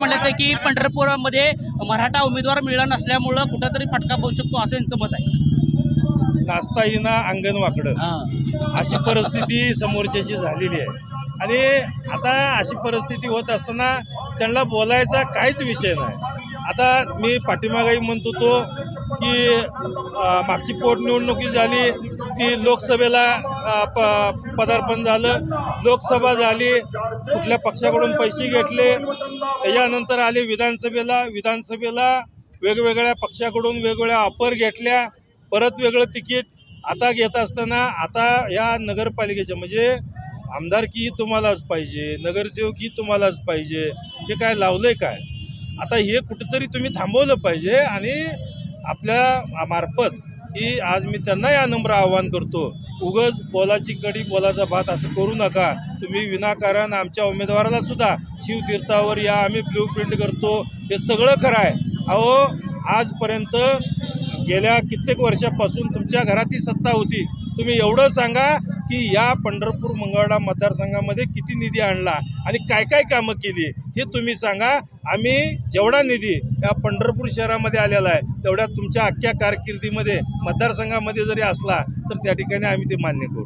म्हणलं की पंढरपूरमध्ये मराठा उमेदवार मिळाला नसल्यामुळं कुठंतरी फटका बसू शकतो असं यांचं मत आहे. नाचता येईना अंगण वाकडं. अशी परिस्थिती समोरच्याची झालेली आहे. आणि आता अशी परिस्थिती होत असताना त्यांना बोलायचा काहीच विषय नाही. आता मी पाठीमागाही म्हणत होतो की मागची पोटनिवडणुकी झाली ती लोकसभेला प पदार्पण झालं. लोकसभा झाली कुठल्या पक्षाकडून पैसे घेतले त्याच्यानंतर आले विधानसभेला. विधानसभेला वेगवेगळ्या पक्षाकडून वेगवेगळ्या ऑफर घेतल्या. परत वेगळं तिकीट आता घेत असताना आता या नगरपालिकेच्या म्हणजे आमदारकी तुम्हालाच पाहिजे नगरसेवकी तुम्हालाच पाहिजे हे काय लावलंय काय? आता हे कुठंतरी तुम्ही थांबवलं पाहिजे आणि आपल्या मार्फत की आज मी त्यांना या नम्र आवाहन करतो उगच बोलाची कडी बोलाचा भात असं करू नका. तुम्ही विनाकारण आमच्या उमेदवाराला सुद्धा शिवतीर्थावर या आम्ही ब्ल्यू प्रिंट करतो. हे सगळं खरं आहे. अहो आजपर्यंत गेल्या कित्येक वर्षापासून तुमच्या घरात सत्ता होती. तुम्ही एवढं सांगा की या पंढरपूर मंगळवाडा मतदारसंघामध्ये किती निधी आणला आणि काय काय कामं केली हे तुम्ही सांगा. आम्ही जेवढा निधी या पंढरपूर शहरामध्ये आलेला आहे तेवढ्या तुमच्या अख्ख्या कारकिर्दीमध्ये मतदारसंघामध्ये जरी असला तर त्या ठिकाणी आम्ही ते मान्य करू.